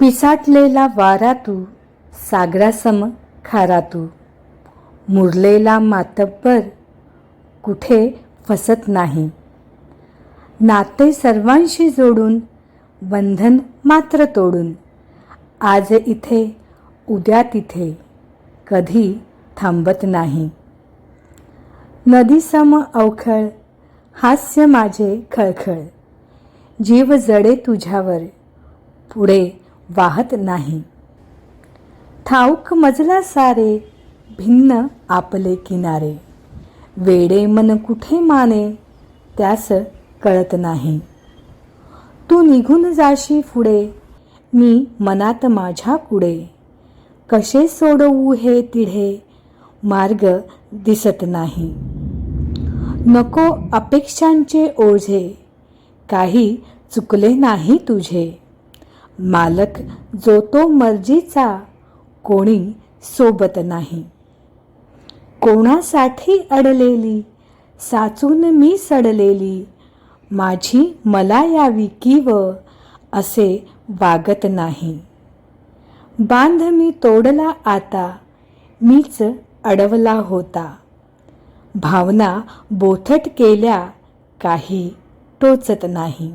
पिसाटलेला वारा तू सागरासम खारा तू. मुरलेला मातब्बर कुठे फसत नाही. नाते सर्वांशी जोडून बंधन मात्र तोडून आज इथे उद्या तिथे कधी थांबत नाही. नदीसम अवखळ हास्य माझे खळखळ जीव जडे तुझ्यावर पुढे वाहत नाही. ठाऊक मजला सारे भिन्न आपले किनारे. वेडे मन कुठे माने त्यास कळत नाही. तू निघून जाशी पुढे मी मनात माझ्या कुडे कसे सोडवू हे तिढे मार्ग दिसत नाही. नको अपेक्षांचे ओझे काही चुकले नाही तुझे. मालक जो तो मर्जीचा कोणी सोबत नाही. कोणासाठी अडलेली? साचून मी सडलेली. माझी मला यावी किव असे वागत नाही. बांध मी तोडला आता मीच अडवला होता. भावना बोथट केल्या काही टोचत नाही.